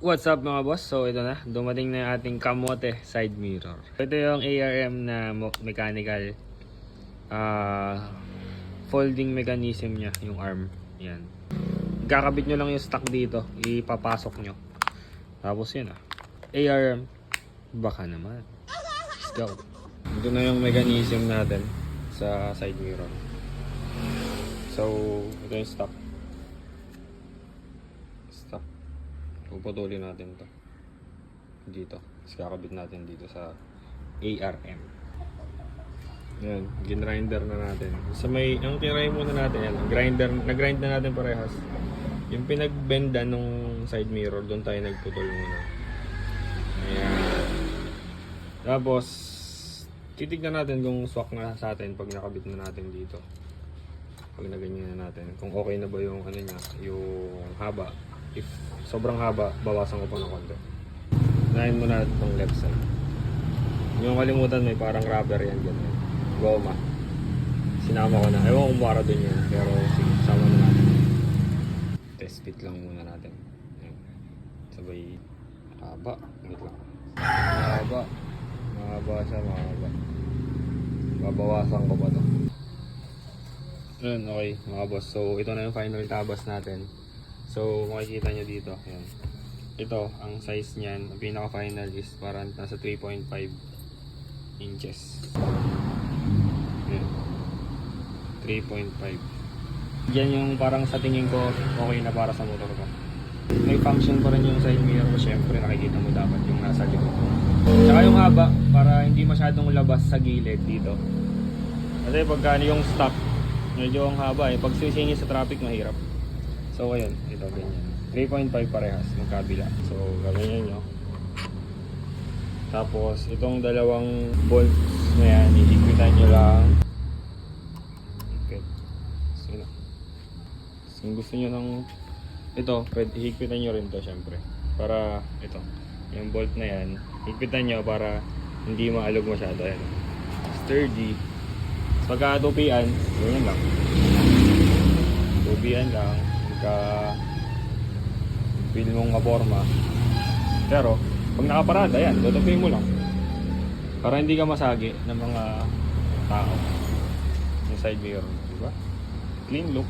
What's up mga boss? So ito na, dumating na yung ating kamote side mirror. Ito yung ARM na mechanical ah, folding mechanism niya, yung arm. Yan. Kakabit nyo lang yung stock dito, ipapasok nyo. Tapos yun ah. ARM, baka naman. Let's go. Ito na yung mechanism natin sa side mirror. So, ito yung. Stock. Puputulin natin to dito. Tapos kakabit natin dito sa ARM. Yan, ginrinder na natin. Sa may, ang tinry muna natin yan, grinder, nag-grind na natin parehas. Yung pinagbenda nung side mirror, doon tayo nagputol muna. Ayan. Tapos, titignan natin kung swak na sa atin pag nakabit na natin dito. Pag naganyan na natin. Kung okay na ba yung ano niya, yung haba. If sobrang haba, bawasan ko pa ng konti. Nahin mo na itong left side. Yung kalimutan may parang rubber yan ganyan. Goma. Sinama ko na. Ewan kung para dun yun. Pero sige, sama na natin. Test fit lang muna natin. Ayan. Sabay haba. Wait lang. Mahaba. Mahaba siya, mahaba. Babawasan ko pa to. Ayun, okay mga boss. So, ito na yung final tabas natin. So, makikita nyo dito. Ayan. Ito, ang size niyan, ang pinaka-final is parang nasa 3.5 inches. Ayan. 3.5. Yan yung parang sa tingin ko okay na para sa motor ko. May function pa rin yung side mirror ko. Siyempre, nakikita mo dapat yung nasa likod. Tsaka yung haba, para hindi masyadong labas sa gilid dito. Kasi pagka yung stop, medyo ang haba eh. Pag sisingin sa traffic, mahirap. So, ayun. Ito, ganyan. 3.5 parehas ng kabila. So, gaganyan nyo. Tapos, itong dalawang bolts na yan, ihigpitan nyo lang. Higpit. So, yun. Kung gusto nyo ng ito, pwede higpitan nyo rin to syempre. Para, ito, yung bolt na yan, higpitan nyo para hindi maalog masyado. Ayan. Sturdy. Pagka tupian, ganyan lang. Tupian lang. Pagka feel mong maporma. Pero, pag nakaparada, yan, tutupiin mo lang. Para hindi ka masagi ng mga tao. Yung side mirror, di ba? Clean look.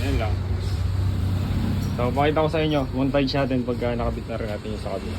Yan lang. So, pakita ko sa inyo, montage natin pagka nakabit na rin natin yung sa kabila.